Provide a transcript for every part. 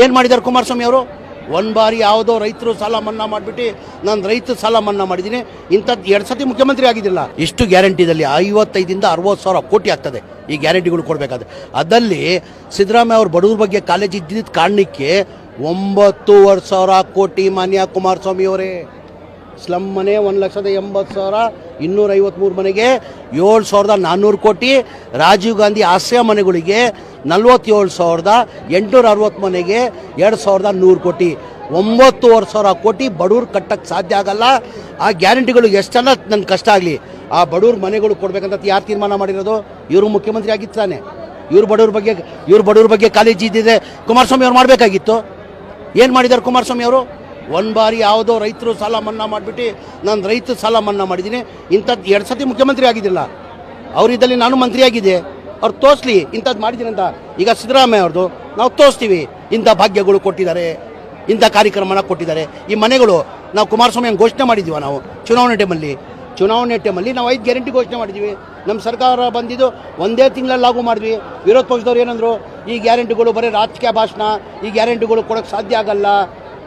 ಏನು ಮಾಡಿದ್ದಾರೆ ಕುಮಾರಸ್ವಾಮಿ ಅವರು? ಒಂದು ಬಾರಿ ಯಾವುದೋ ರೈತರು ಸಾಲ ಮನ್ನಾ ಮಾಡಿಬಿಟ್ಟು ನಾನು ರೈತ ಸಾಲ ಮನ್ನಾ ಮಾಡಿದ್ದೀನಿ. ಇಂಥದ್ದು ಎರಡು ಸತಿ ಮುಖ್ಯಮಂತ್ರಿ ಆಗಿದ್ದಿಲ್ಲ. ಇಷ್ಟು ಗ್ಯಾರಂಟಿದಲ್ಲಿ ಐವತ್ತೈದಿಂದ ಅರವತ್ತು ಸಾವಿರ ಕೋಟಿ ಆಗ್ತದೆ ಈ ಗ್ಯಾರಂಟಿಗಳು ಕೊಡಬೇಕಾದ್ರೆ. ಅದರಲ್ಲಿ ಸಿದ್ದರಾಮಯ್ಯ ಅವ್ರ ಬಡವ್ರ ಬಗ್ಗೆ ಕಾಲೇಜ್ ಇದ್ದಿದ್ದ ಕಾರಣಕ್ಕೆ ಒಂಬತ್ತೂವರೆ ಸಾವಿರ ಕೋಟಿ ಮಾನ್ಯ ಕುಮಾರಸ್ವಾಮಿ ಅವರೇ. ಸ್ಲಮ್ ಮನೆ ಒಂದು ಲಕ್ಷದ ಎಂಬತ್ತು ಸಾವಿರ ಇನ್ನೂರೈವತ್ತ್ಮೂರು ಮನೆಗೆ ಏಳು ಸಾವಿರದ ನಾನ್ನೂರು ಕೋಟಿ. ರಾಜೀವ್ ಗಾಂಧಿ ಆಶ್ರಯ ಮನೆಗಳಿಗೆ ನಲ್ವತ್ತೇಳು ಸಾವಿರದ ಎಂಟುನೂರ ಅರವತ್ತು ಮನೆಗೆ ಎರಡು ಸಾವಿರದ ನೂರು ಕೋಟಿ. ಒಂಬತ್ತುವರೆ ಸಾವಿರ ಕೋಟಿ ಬಡವ್ರು ಕಟ್ಟಕ್ಕೆ ಸಾಧ್ಯ ಆಗಲ್ಲ. ಆ ಗ್ಯಾರಂಟಿಗಳು ಎಷ್ಟೆಲ್ಲ ನನ್ನ ಕಷ್ಟ ಆಗಲಿ. ಆ ಬಡವ್ರ ಮನೆಗಳು ಕೊಡಬೇಕಂತ ಯಾರು ತೀರ್ಮಾನ ಮಾಡಿರೋದು? ಇವರು ಮುಖ್ಯಮಂತ್ರಿ ಆಗಿತ್ತಾನೆ ಇವ್ರು ಬಡವ್ರ ಬಗ್ಗೆ, ಇವ್ರ ಬಡವ್ರ ಬಗ್ಗೆ ಕಾಲೇಜ್ ಇದ್ದಿದೆ. ಕುಮಾರಸ್ವಾಮಿ ಅವ್ರು ಮಾಡಬೇಕಾಗಿತ್ತು. ಏನು ಮಾಡಿದ್ದಾರೆ ಕುಮಾರಸ್ವಾಮಿ ಅವರು? ಒಂದು ಬಾರಿ ಯಾವುದೋ ರೈತರು ಸಾಲ ಮನ್ನಾ ಮಾಡಿಬಿಟ್ಟು ನಾನು ರೈತ ಸಾಲ ಮನ್ನಾ ಮಾಡಿದ್ದೀನಿ ಇಂಥದ್ದು ಎರಡು ಸತಿ ಮುಖ್ಯಮಂತ್ರಿ ಆಗಿದ್ದಿಲ್ಲ. ಅವರಿದ್ದಲ್ಲಿ ನಾನು ಮಂತ್ರಿಯಾಗಿದ್ದೆ ಅವ್ರು ತೋರಿಸ್ಲಿ ಇಂಥದ್ದು ಮಾಡಿದ್ದೀನಿ ಅಂತ ಈಗ ಸಿದ್ದರಾಮಯ್ಯ ಅವ್ರದ್ದು ನಾವು ತೋರಿಸ್ತೀವಿ, ಇಂಥ ಭಾಗ್ಯಗಳು ಕೊಟ್ಟಿದ್ದಾರೆ, ಇಂಥ ಕಾರ್ಯಕ್ರಮನ ಕೊಟ್ಟಿದ್ದಾರೆ. ಈ ಮನೆಗಳು, ನಾವು ಕುಮಾರಸ್ವಾಮಿ ಹಂಗೆ ಘೋಷಣೆ ಮಾಡಿದ್ದೀವ ನಾವು, ಚುನಾವಣೆ ಟೈಮಲ್ಲಿ ಚುನಾವಣೆ ಟೈಮಲ್ಲಿ ನಾವು ಐದು ಗ್ಯಾರಂಟಿ ಘೋಷಣೆ ಮಾಡಿದ್ವಿ. ನಮ್ಮ ಸರ್ಕಾರ ಬಂದಿದ್ದು ಒಂದೇ ತಿಂಗಳಲ್ಲಿ ಲಾಗು ಮಾಡಿದ್ವಿ. ವಿರೋಧ ಪಕ್ಷದವ್ರು ಏನಂದ್ರು, ಈ ಗ್ಯಾರಂಟಿಗಳು ಬರೀ ರಾಜಕೀಯ ಭಾಷಣ, ಈ ಗ್ಯಾರಂಟಿಗಳು ಕೊಡೋಕ್ಕೆ ಸಾಧ್ಯ ಆಗಲ್ಲ.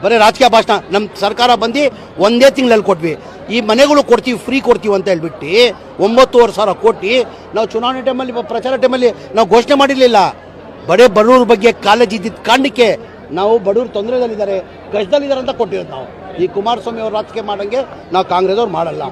ಬರೀ ರಾಜಕೀಯ ಭಾಷಣ ನಮ್ಮ ಸರ್ಕಾರ ಬಂದು ಒಂದೇ ತಿಂಗಳಲ್ಲಿ ಕೊಟ್ವಿ. ಈ ಮನೆಗಳು ಕೊಡ್ತೀವಿ ಫ್ರೀ ಕೊಡ್ತೀವಿ ಅಂತ ಹೇಳ್ಬಿಟ್ಟು ಒಂಬತ್ತುವರೆ ಸಾವಿರ ಕೋಟಿ ನಾವು ಚುನಾವಣೆ ಟೈಮಲ್ಲಿ ಪ್ರಚಾರ ಟೈಮಲ್ಲಿ ನಾವು ಘೋಷಣೆ ಮಾಡಿರಲಿಲ್ಲ. ಬಡೇ ಬಡವ್ರ ಬಗ್ಗೆ ಕಾಲೇಜ್ ಇದ್ದಿದ್ದ ಕಾರಣಕ್ಕೆ ನಾವು ಬಡವ್ರು ತೊಂದರೆದಲ್ಲಿದ್ದಾರೆ, ಕಷ್ಟದಲ್ಲಿದ್ದಾರೆ ಅಂತ ಕೊಟ್ಟಿರೋದು ನಾವು. ಈ ಕುಮಾರಸ್ವಾಮಿ ಅವರು ರಾಜಕೀಯ ಮಾಡೋಂಗೆ ನಾವು ಕಾಂಗ್ರೆಸ್ ಅವ್ರು ಮಾಡಲ್ಲ.